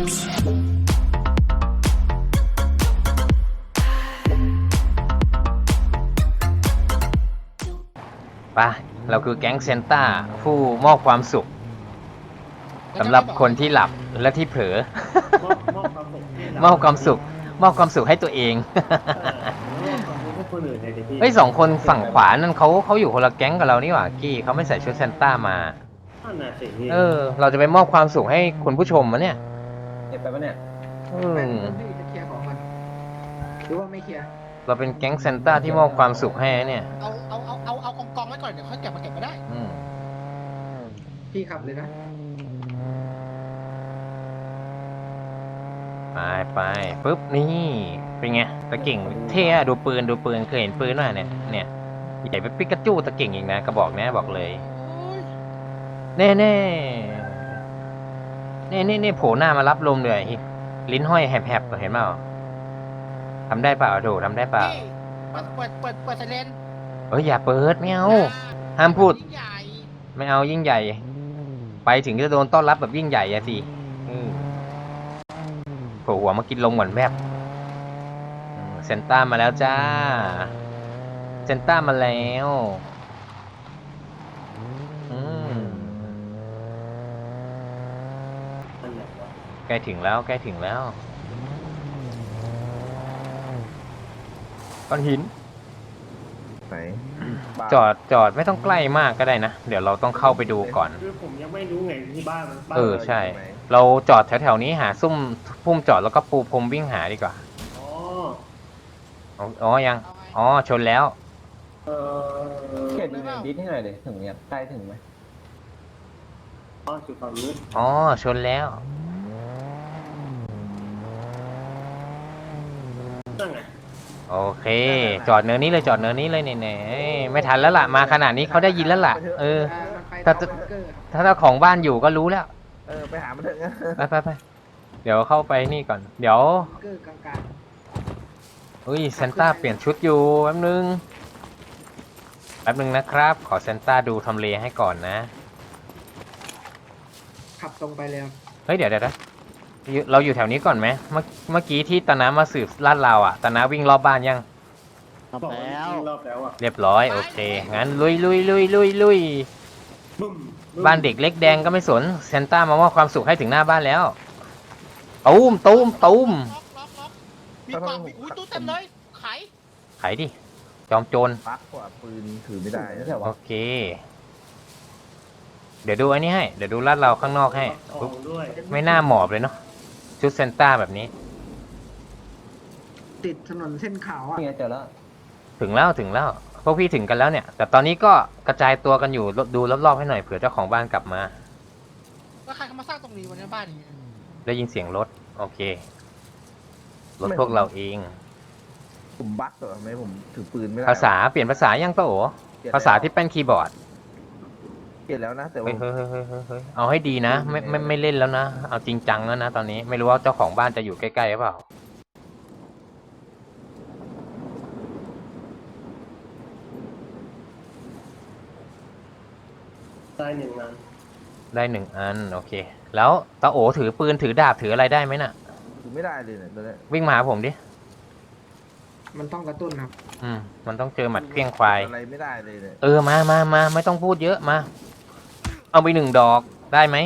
ไปะเราคือแก๊งเซนต้า ผู้มอบความสุขสำหรับคนที่หลับและที่เผลอ มอบมอบความสุขให้เรามอบความสุข มอบความสุขให้ตัวเองเออมอบความสุขให้คนอื่นเลยดิพี่เฮ้ยสองคนฝั่งขวานั่นเขาเขาอยู่คนละแก๊งกับเรานี่หว่ากี้เขาไม่ใส่ชุดเซนต้ามานั่นน่ะสิพี่เออ เราจะไปมอบความสุขให้คุณผู้ชมมะเนี่ย เก็บไปปะเนี่ยอืมพี่จะเคลียร์ของมันหรือว่าไม่เคลียร์เราเป็นแก๊งเซนต้าที่มอบความสุขให้เนี่ยเอาเอาเอาเอาเอากองกองๆไว้ก่อนเดี๋ยวค่อยเก็บมาเก็บมาได้ อืมพี่ขับเลยนะไปไปปุ๊บนี่เป็นไงตะเก่งเท่อะดูปืนดูปืนเคยเห็นปืนว่ะเนี่ยเนี่ยใหญ่ไปปิกาจูตะเก่งอีกนะกระบอกเนี้ยบอกเลยเน่เน่เน่ เน่เน่โผล่หน้ามารับลมเลยลิ้นห้อยแหบๆเห็นเปล่าทำได้เปล่าโถทำได้เปล่านี่เปิดเปิดเปิดเปิดไซเรนเอ้ยอย่าเปิดไม่เอาห้ามพูดยิ่งใหญ่ไม่เอายิ่งใหญ่ ไปถึงจะโดนต้อนรับแบบยิ่งใหญ่อะสิอืมโผล่หัวมากินลมหวานแวบอืมเซนต้ามาแล้วจ้า เซนต้ามาแล้วอืม นั่นแหละวะ ใก ล้ถึงแล้วใกล้ถึงแล้วก้อนหิน ไหนจอดจอดไม่ต้องใกล้มากก็ได้นะ เดี๋ยวเราต้องเข้าไปดูก่อน คือผมยังไม่รู้ไงที่บ้านมันบ้านเออราใช่ยู่ไหนเราจอดแถวๆนี้หาซุ่มพุ่มจอดแล้วก็ปูพรมวิ่งหาดีกว่าอ๋ออ๋ออ๋อยังเอาไงอ๋อชนแล้ว เออเขียนอยู่ในดิสให้หน่อยดิถึงเนี่ยใกล้ถึงไหมอ๋อจุดฝั่งนู้นอ๋อชนแล้ว นั่นไง โอเค จอดเนินนี้เลยจอดเนินนี้เลยเนี่ยๆไม่ทันแล้วล่ะมาขนาดนี้เขาได้ยินแล้วล่ะ เอออ่ามันไปถ้าตามบังเกอร์ครับถ้าเจ้าของบ้านอยู่ก็รู้แล้วเออไปหามันเถอะไปไปไปเดี๋ยวเข้าไปนี่ก่อน เดี๋ยวบังเกอร์กลางอุ้ยเซนต้าเปลี่ยนชุดอยู่แป๊บนึงแป๊บนึงนะครับ ขอเซนต้าดูทำเลให้ก่อนนะ ๆขับตรงไปเลยครับเฮ้ยเดี๋ยวเดี๋ยวเดี๋ยว อยู่เราอยู่แถวนี้ก่อนไหมเมื่อเมื่อกี้ที่ตานามาสืบลาดเราอะตานาวิ่งรอบบ้านยังบอกว่าวิ่งรอบแล้วอะเรียบร้อยโอเค งั้นลุยลุยลุยลุยลุยบึ้มบึ้มบ้านเด็กเล็กแดงก็ไม่สนเซนต้ามามอบความสุขให้ถึงหน้าบ้านแล้วตูมตูมตูมล็อกล็อกล็อกมีกล่องมีอุ้ยตู้เต็มเลยไขไขดิจอมโจร ปักกว่าปืนถือไม่ได้ไม่ใช่โอวะเค เดี๋ยวดูอันนี้ให้ เดี๋ยวดูลาดเราข้างนอกให้ทอปุ๊บงด้วยไม่น่าหมอบเลยเนาะ ชุดเซนต้าแบบนี้ ติดถนนเส้นขาวอะนี่ไงเจอแล้วถึงแล้วถึงแล้วพวกพี่ถึงกันแล้วเนี่ย แต่ตอนนี้ก็กระจายตัวกันอยู่ดูรอบๆให้หน่อยเผื่อเจ้าของบ้านกลับมา แล้วใครเขามาสร้างตรงนี้วันนี้บ้านนี้ได้ยินเสียงรถ โอเครถพวกเราเองผมบักเหรอทำไมผมถือปืนไม่ได้ภาษาเปลี่ยนภาษายังปะโอเปลี่ยนภาษาที่เป็นคีย์บอร์ด เปลี่ยนแล้วนะ แต่ว่าเฮ้ยเฮ้ยเฮ้ยเฮ้ยเฮ้ยเฮ้ยเอาให้ดีนะไม่ไม่ไม่เล่นแล้วนะ เอาจริงจังแล้วนะตอนนี้ไม่รู้ว่าเจ้าของบ้านจะอยู่ใกล้ๆหรือเปล่า ได้หนึ่งนั้นได้หนึ่งอันโอเค แล้วตาโอถือปืนถือดาบถืออะไรได้ไหมน่ะ ถือไม่ได้เลยเนี่ยตอนเนี้ยวิ่งมาหาผมดิ มันต้องกระตุ้นครับ อืม มันต้องเจอหมัดเกลี้ยงควาย อะไรไม่ได้เลยเนี่ยเออมามามาไม่ต้องพูดเยอะมา เอาไปหนึ่งดอกได้ไหม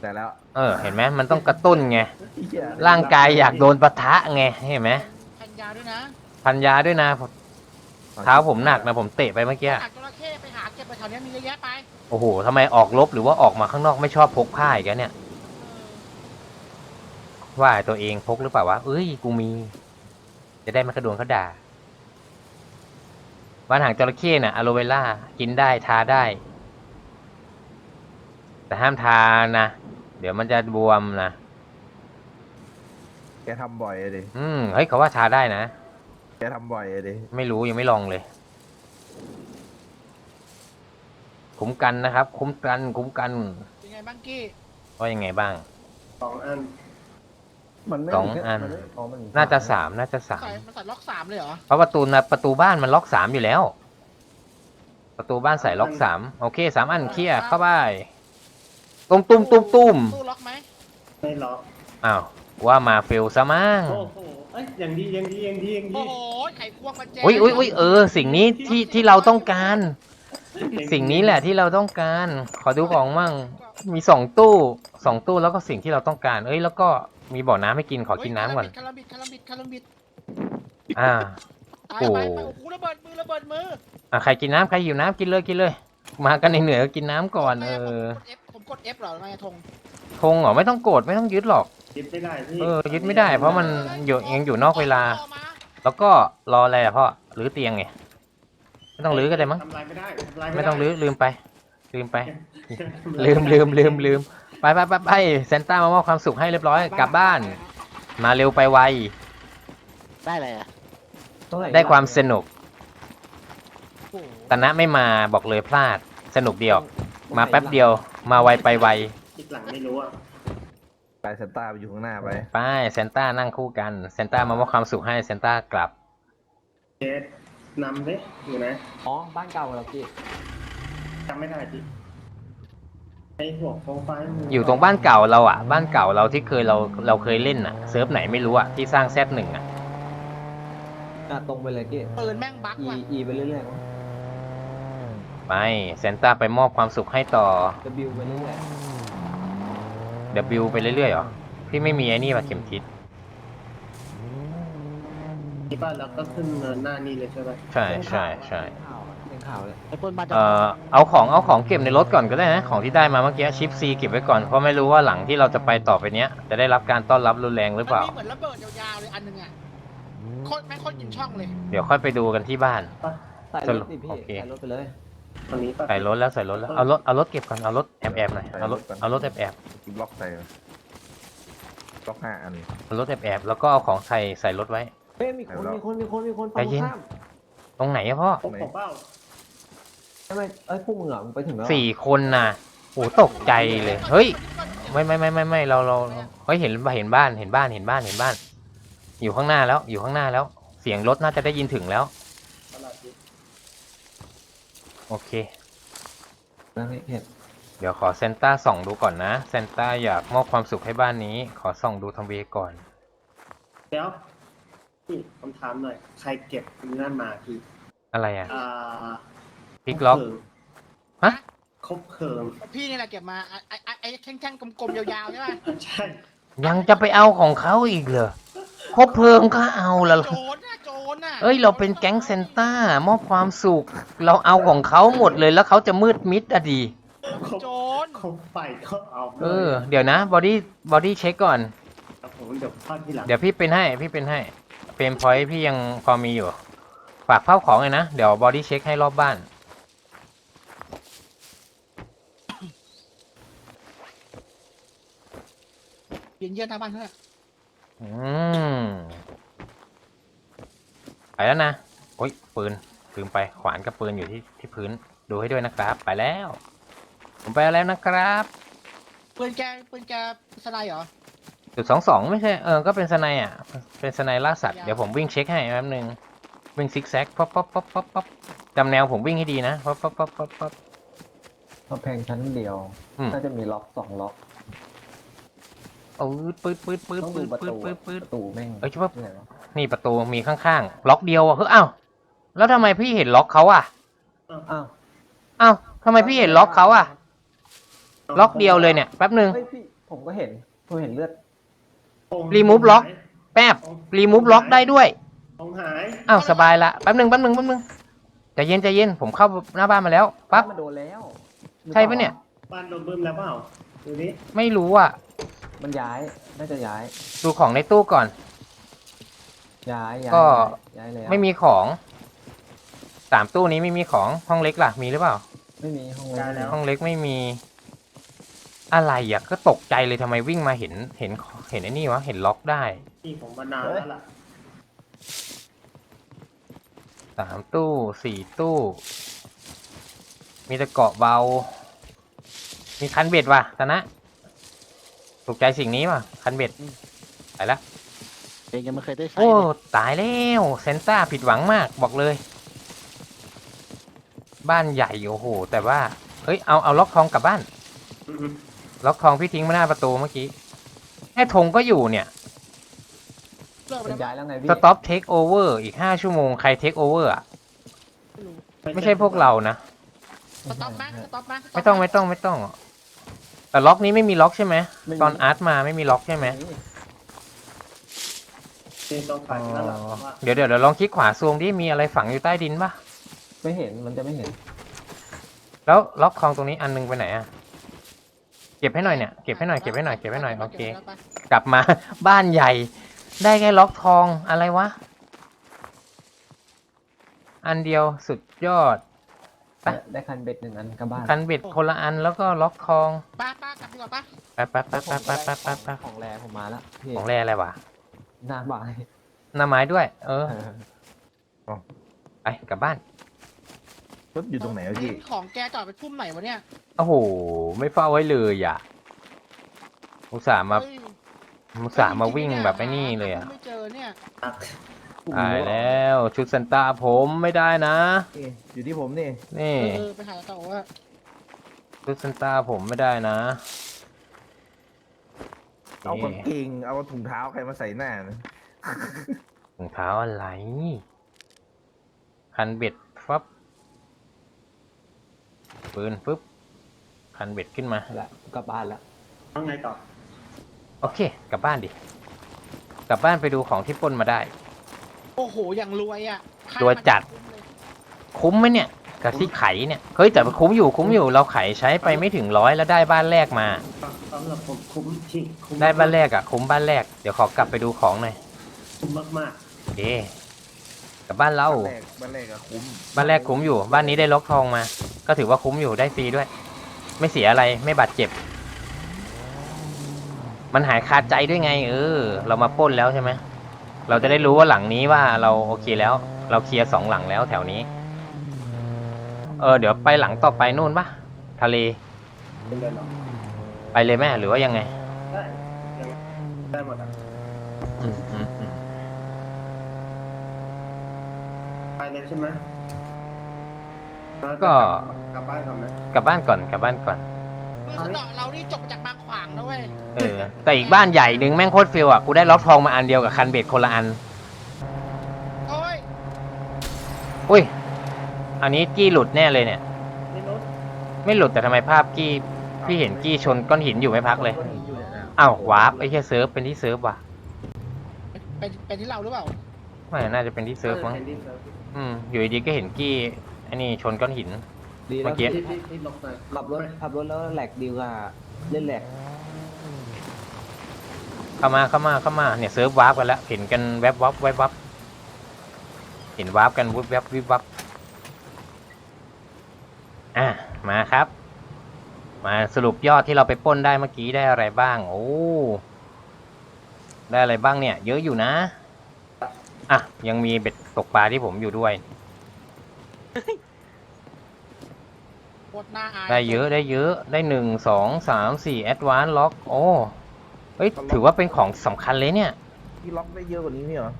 แต่แล้วเออ เห็นไหมมันต้องกระตุ้นไง เหี้ยร่างกายอยากโดนปะทะไง เห็นไหมพันยาด้วยนะพันยาด้วยนะเท้าผมหนักนะผมเตะไปเมื่อกี้ หากจระเข้ไปหาเก็บไปแถวนี้มีเยอะแยะไปโอ้โหทำไมออกลบหรือว่าออกมาข้างนอกไม่ชอบพกผ้าอีกแล้วเนี่ย ว่าตัวเองพกหรือเปล่าวะ เอ้ย กูมี จะได้ไม่กระโดนเขาด่า บ้านหางจระเข้น่ะอะโลเวล่า กินได้ ทาได้ แต่ห้ามทานะ เดี๋ยวมันจะบวมนะแกทำบ่อยอะดิ อืมเฮ้ยเขาว่าทาได้นะ แกทำบ่อยอะดิ ไม่รู้ยังไม่ลองเลย คุ้มกันนะครับ คุ้มกัน คุ้มกันเป็นไงบ้างกี้ว่ายังไงบ้าง สองอัน มันไม่สองมีอัน มัไม่อ๋อมันมีน่าจะสามน่าจะสามใส่มันใส่ล็อกสามเลยเหรอ เพราะประตูนะประตูบ้านมันล็อกสามอยู่แล้ว ประตูบ้านใส่ล็อกสามโอเคสามอันเคลียร์เข้าไป ตุ้มตุ้มตุ้มตุ้มตู้ล็อกไหมไม่ล็อกอ้าวว่ามาเฟลซะมั้งโอ้โหเอ้ยอย่างดีอย่างดีอย่างดีอย่างดีโอ้โหไข่ควงมาแจกอุ้ยอุ้ยอุ้ยเออ สิ่งนี้ที่ที่เราต้องการ สิ่งนี้แหละที่เราต้องการ ขอดูของมั่งมีสองตู้สองตู้แล้วก็สิ่งที่เราต้องการ เอ้ยแล้วก็มีบ่อน้ำให้กินขอกินน้ำก่อนคาราบิดคาราบิดคาราบิดอ่า ตายโอ้ไปไปโอ้โหระเบิดมือระเบิดมืออะใครกินน้ำใครหิวน้ำกินเลยกินเลย มากันเหนื่อยๆก็กินน้ำก่อนเออผมกด F ผม กด F เหรอไม่ธงธงเหรอไม่ต้องโกรธไม่ต้องยึดหรอก ยึดไม่ได้พี่เออยึดไม่ได้เพราะมันอยู่ยังอยู่นอกเวลาต่อมาแล้วก็รออะไรอะพ่อรื้อเตียงไงไม่ต้องรื้อก็ได้มั้งทำลายไม่ได้ทำลายไม่ต้องรื้อด้ลืมไป ลืมไป ลืมลืมลืมลืมไปไปไปไปเซนต้ามามอบความสุขให้เรียบร้อยกลับบ้าน มาเร็วไปไวได้เลยอะได้ความสนุกตนะไม่มาบอกเลยพลาดสนุกเดียว มาแป๊บเดียว มาไวไปไวอีกหลังไม่รู้อะไปเซนต้าไปอยู่ข้างหน้าไปไปเซนต้านั่งคู่กันเซนต้ามามอบความสุขให้เซนต้ากลับเจสนำดิอยู่ไหนอ๋อ บ้านเก่าเราพี่จำไม่ได้จิไอหัวโปรไฟล์มึอยู่ตรงบ้านเก่าเราอะ บ้านเก่าเราที่เคยเราเราเคยเล่นอะเซิร์ฟไหนไม่รู้อะที่สร้างแซดหนึ่งอะ อะตรงไปเลยพี่ปืนแม่งบั๊ก E ว่ะ E ไปเรื่อย ไปเซนต้าไปมอบความสุขให้ต่อๆ W ไปเรื่อย W ไปเรื่อยๆเหรอ พี่ไม่มีไอ้นี่มาเข็มทิศที่บ้านเราก็ขึ้นเนินหน้านี่เลยใช่ไหมใช่ใช่ใช่ๆข่าวอะเป็นข่าวเลยไอ้ปืนมาจากเอ่อเอาของเอาของเก็บในรถก่อนก็ได้นะ ของที่ได้มาเมื่อกี้ชิปซีเก็บไว้ก่อนเพราะไม่รู้ว่าหลังที่เราจะไปต่อไปเนี้ย จะได้รับการต้อนรับรุนแรงหรือเปล่า มันมีเหมือนระเบิดยาวๆเลยอันหนึงอะโคตรแม่งโคตรยิงช่องเลย เดี๋ยวค่อยไปดูกันที่บ้าน ใส่สรรุถปดิพี่โอเคใส่รถไปเลย ตอนนี้ปะ ใส่รถแล้วใส่รถแล้วเอารถเอารถเก็บก่อนเอารถแอบแอบๆหน่อยเอารถเอารถแอบแอบกิบล็อกใส่ล็อกห้าอัน ๆเอารถแอบแอบๆแล้วก็เอาของใส่ใส่รถไว้ เฮ้ยมีคนมีคนมีคนมีคนใจเย็นฝั่งตรงข้ามตรงไหนอะพ่อผมผมเป้าทำไมเอ้ยพวกมึงอะมึงไปถึงแล้วสี่คนน่ะโอ้ตกใจเลยเฮ้ยไม่ไม่ไม่ไม่ไม่เราเราเราเฮ้ยเห็นเห็นบ้านเห็นบ้านเห็นบ้านเห็นบ้าน อยู่ข้างหน้าแล้วอยู่ข้างหน้าแล้ว เสียงรถน่าจะได้ยินถึงแล้วตลาดนี้ โอเคนะพี่เห็นเดี๋ยวขอเซนต้าส่องดูก่อนนะเซนต้าอยากมอบความสุขให้บ้านนี้ ขอส่องดูทางเวก่อน เดี๋ยวพี่คำถามหน่อย ใครเก็บนั่นมาพี่อะไรอะอ่าพลิกล็อกฮะครบเคิงพี่นี่แหละเก็บมาไอ้ไอ้ไอ้ไอ้แท่งๆกลมๆยาวๆใช่ป่ะ ใช่ ยังจะไปเอาของเขาอีกเหรอ ครบเพลิงก็เอาละโจรน่ะโจรน่ะเอ้ย เราเป็นแก๊งเซนต้ามอบความสุข เราเอาของเขาหมดเลยแล้วเขาจะมืดมิดอะดีครบโจรครบไฟก็เอาเออ เดี๋ยวนะบอดี้บอดี้เช็คก่อน ครับผมเดี๋ยวพลาดที่หลังเดี๋ยวพี่เป็นให้ พี่เป็นให้เฟรมพอยต์พี่ยังพอมีอยู่ ฝากเผาของเลยนะ เดี๋ยวบอดี้เช็คให้รอบบ้าน เย็นเยี่ยนทางบ้านเพื่อน อืมไปแล้วนะโอ้ยปืนลืมไปขวานกับปืนอยู่ที่ที่พื้นดูให้ด้วยนะครับ ไปแล้ว ผมไปแล้วนะครับ ปืนแกปืนแกสไนด์เหรอจุดสองสองไม่ใช่เออก็เป็นสไนด์อะ เป็นสไนด์ล่าสัตว์เดี๋ยวผมวิ่งเช็คให้แป๊บนึงวิ่งซิกแซกป๊อปป๊อปป๊อปป๊อปป๊อปจำแนวผมวิ่งให้ดีนะป๊อปป๊อปป๊อปป๊อปป๊อปกำแพงชั้นเดียวอืมน่าจะมีล็อกสองล็อก โอ้ยปืดปืดปืดต้องปืดูดประปืดตูปือะดปืด ประตูแม่งเอ้ยคิดว่าที่ไหนวะนี่ประตูมีข้างๆ ล็อกเดียวอะเฮ้ยอ้าวแล้วทำไมพี่เห็นล็อกเขาอะอ้าวอ้าวทำไมพี่เห็นล็อกเขาอะ ล็อกเดียวเลยเนี่ยแป๊บนึงเฮ้ยพี่ผมก็เห็นผมเห็นเลือดรีมูฟล็อก แป๊บรีมูฟล็อกได้ด้วยของหายอ้าวสบายละแป๊บนึงแป๊บนึงแป๊บนึงใจเย็นใจเย็นผมเข้าหน้าบ้านมาแล้วปั๊บมาโดนแล้วใช่ปะเนี่ย บ้านโดนบึ้มแล้วเปล่าดูนี่ไม่รู้อะ มันย้าย น่าจะย้าย ดูของในตู้ก่อน ย้ายย้ายก็ ย้ายแล้วไม่มีของสามตู้นี้ไม่มีของห้องเล็กล่ะมีหรือเปล่า ไม่มีห้องได้แล้ว ห้องเล็กไม่มี อะไรอะก็ตกใจเลยทำไมวิ่งมาเห็นเห็นเห็นไอ้นี่วะเห็นล็อกได้ที่ผมมานานแล้วล่ะสามตู้สี่ตู้ มีแต่เกาะเบา มีคันเบ็ดว่ะตนะ ถูกใจสิ่งนี้ว่ะ คันเบ็ดไปละเองยังไม่เคยได้ใช้โอ้ตายแล้วเซนต้าผิดหวังมากบอกเลย บ้านใหญ่โอ้โห แต่ว่า เฮ้ย เอาเอาล็อกทองกลับบ้านอือฮึล็อกทองพี่ทิ้งไว้หน้าประตูเมื่อกี้แค่ธงก็อยู่เนี่ย เลิกไปมันแล้วย้ายแล้วไงพี่ สต็อปเทคโอเวอร์อีกห้าชั่วโมงใครเทคโอเวอร์อะ ไม่ใช่พวกเรานะ สต็อปไหมสต็อปไหมสต็ปไม่ต้องไม่ต้องไม่ต้อง แต่ล็อกนี้ไม่มีล็อกใช่ไหมตอนอาร์ตมาไม่มีล็อกใช่ไหมนี่ต้องไปนั่นแหละว่าเดี๋ยวเดี๋ยวเดี๋ยวลองคลิกขวาซูมดิมีอะไรฝังอยู่ใต้ดินปะไม่เห็นมันจะไม่เห็นแล้วล็อกคลองตรงนี้อันนึงไปไหนอะเก็บให้หน่อยเนี่ยเก็บให้หน่อยเก็บให้หน่อยเก็บให้หน่อยโอเคก็บไว้กลับมา บ้านใหญ่ ได้แค่ล็อกทองอะไรวะ อันเดียวสุดยอด ไป ได้คันเบ็ดหนึ่งอันกลับบ้านคันเบ็ดคนละอันแล้วก็ล็อกทองป้าป้ากลับ ดีกว่าป้าไปไปไปไปไปไปไปไปของแรผมมาแล้วพี่ของแร่อะไรวะหน้าบ่ายหน้าไม้ด้วย เออไปกลับบ้านรถอยู่ตรงไหนวะพี่ของแกจอดไปทุ่มไหนวะเนี่ยโอ้โหไม่เฝ้าไว้เลยอะอุตส่าห์มาอุตส่าห์มาวิ่งแบบไอ้นี่เลยอะไม่เจอเนี่ยตายแล้วชุดซันต้าผมไม่ได้นะอยู่ที่ผมนี่นี่ไปหาต่อว่า ชุดซันต้าผมไม่ได้นะเอากางนี่เกงเอาถุงเท้าใครมาใส่หน้านะถุงเท้าอะไรคันเบ็ดฟับปืนปุ๊บคันเบ็ดขึ้นมาแล้วกลับบ้านแล้วต้องไงต่อ โอเค กลับบ้านดิ กลับบ้านไปดูของที่ปล้นมาได้ โอ้โห อย่างรวยอะรวยจัด คุ้มไหมเนี่ย กับที่ไขเนี่ย เฮ้ยแต่มันคุ้มอยู่คุ้มอยู่เราไขใช้ไปไม่ถึงร้อยแล้วได้บ้านแรกมา สำหรับผมคุ้มจริงคุ้มได้บ้านแรกอะคุ้มบ้านแรกเดี๋ยวขอกลับไปดูของหน่อยคุ้มมากโอเคกลับบ้านเรา บ้านแรกบ้านแรกอะคุ้มบ้านแรกคุ้มอยู่ บ้านนี้ได้ล็อกทองมา ก็ถือว่าคุ้มอยู่ได้ฟรีด้วย ไม่เสียอะไรไม่บาดเจ็บ มันหายคาใจด้วยไง เออ เรามาปล้นแล้วใช่ไหมเราจะได้รู้ว่าหลังนี้ว่าเราโอเคแล้ว เราเคลียร์สองหลังแล้วแถวนี้ เออเดี๋ยวไปหลังต่อไปนู่นปะทะเลๆเป็นเดินหรอไปเลยแม่หรือว่ายังไงได้ยังไงได้หมดอะอืมอืมอืมไปเลยใช่ไหมแล้วก็กลับบ้านก่อนไหมกลับบ้านก่อนกลับบ้านก่อนมือสนอเรานี่จบมาจากบางขวางนะเว้ยเออ แต่อีกบ้านใหญ่หนึ่งแม่งโคตรฟิลอะกูได้ล็อกทองมาอันเดียวกับคันเบ็ดคนละอัน โอ้ย อุ้ย อันนี้กี้หลุดแน่เลยเนี่ยนี่รถไม่หลุดแต่ทำไมภาพกี้พี่เห็นกี้ชนก้อนหินอยู่ไม่พักเลยอ้าววาร์ปไอ้แค่เซิร์ฟเป็นที่เซิร์ฟว่ะเป็นเป็นที่เราหรือเปล่าไม่น่าจะเป็นที่เซิร์ฟมั้งเออเห็นดิเซิร์ฟอืมอยู่ดีๆก็เห็นกี้ไอ้นี่ชนก้อนหิน ดีเมื่แล้วอกี้พี่ที่ที่ที่ลงไปขับรถขับรถแล้วแหลกดีกว่าเล่นแหลกเข้ามาเข้ามาเข้ามาเนี่ยเซิร์ฟวาร์ปกันแล้วเห็นกันแวบวับแวบวับเห็นวาร์ปกันวุบแวบวิบวับ อะมาครับ มาสรุปยอดที่เราไปปล้นได้เมื่อกี้ได้อะไรบ้าง โอ้ได้อะไรบ้างเนี่ย เยอะอยู่นะ อะ ยังมีเบ็ดตกปลาที่ผมอยู่ด้วย โคตรน่าอายได้เยอะได้เยอะได้หนึ่งสองสามสี่แอดวานล็อก โอ้เฮ้ยถือว่าเป็นของสำคัญเลยเนี่ย พี่ล็อกได้เยอะกว่านี้พี่เหรอ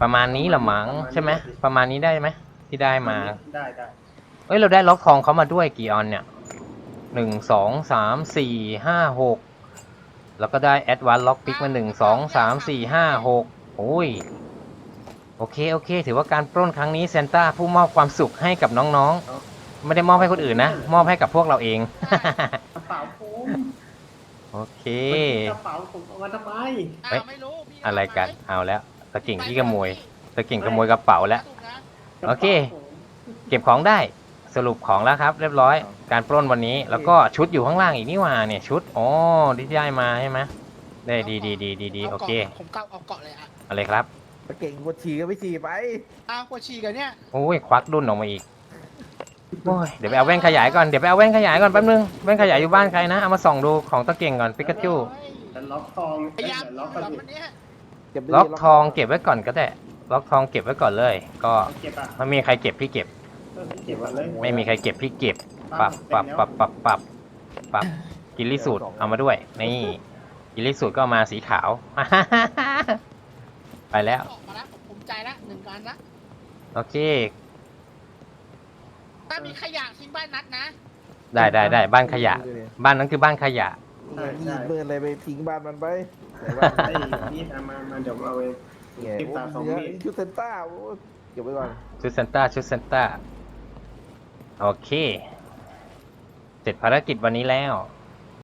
ประมาณนี้ละมั้งใช่ไหมประมาณนี้ได้ไหมที่ได้มา ได้ได้ เอ้ย เราได้ล็อกทองเขามาด้วยกี่ออนเนี่ยหนึ่งสองสามสี่ห้าหกแล้วก็ได้แอดวานล็อกปิกมาหนึ่งสองสามสี่ห้าหกโอ้ย โอเค โอเค ถือว่าการปล้นครั้งนี้เซนต้าผู้มอบความสุขให้กับน้องๆ ไม่ได้มอบให้คนอื่นนะ มอบให้กับพวกเราเอง กระเป๋าผมโอเค กระเป๋าผมเอามาทำไมอ้าเฮ้ยวไม่รู้พี่อะไรกันเาเอาแล้วตะกิ่งไหมที่ขโมยตะกิ่งขโมยกระเป๋าแล้วถูกนะโอเค เก็บของได้ สรุปของแล้วครับ เรียบร้อย การปล้นวันนี้ แล้วก็ชุดอยู่ข้างล่างอีกนี่หว่าเนี่ยชุดอ๋อที่ได้มาใช่ไหมได้ดีดีดีดีดีโอเคผมเกาเอาเกาะเลยอะเอะไรครับตะเก่งกดฉี่ก็ไปฉี่ไปอ้าวปวดฉี่กันเนี่ยโอ้ยควักดุนออกมาอีกโอ้ยเดี๋ยวไปเอาแว่นขยายก่อนเดี๋ยวไปเอาแว่นขยายก่อนแป๊บนึงแว่นขยายอยู่บ้านใครนะเอามาส่องดูของตะเก่งก่อนปิกาจูแต่ล็อกทองพยายามแต่ล็อกแบกันบวันเนี้ยเก็บได้ล็อกทองเก็บไว้ก่อนก็ได้ล็อกทองเก็บไว้ก่อนเลย ก็เก็บอะไม่มีใครเก็บพี่เก็บ ไม่มีใครเก็บพี่เก็บปรับปรับปรับปรับปรับปรับกิริสูตรเอามาด้วย นี่กิริสูตรก็มาสีขาว ไปแล้วผมใจละหนึ่งการละโอเค ถ้ามีขยะทิ้งบ้านนัดนะ ได้ได้ได้บ้านขยะ บ้านนั้นคือบ้านขยะมีเบื่ออะไรไปทิ้งบ้านมันไปนี่มามาเดี๋ยวเราไป เนี่ยเก็บสะสมมีด ชุดเซนต้าอ้ยเก็บไว้ก่อน ชุดเซนต้าชุดเซนต้า โอเค เสร็จภารกิจวันนี้แล้ว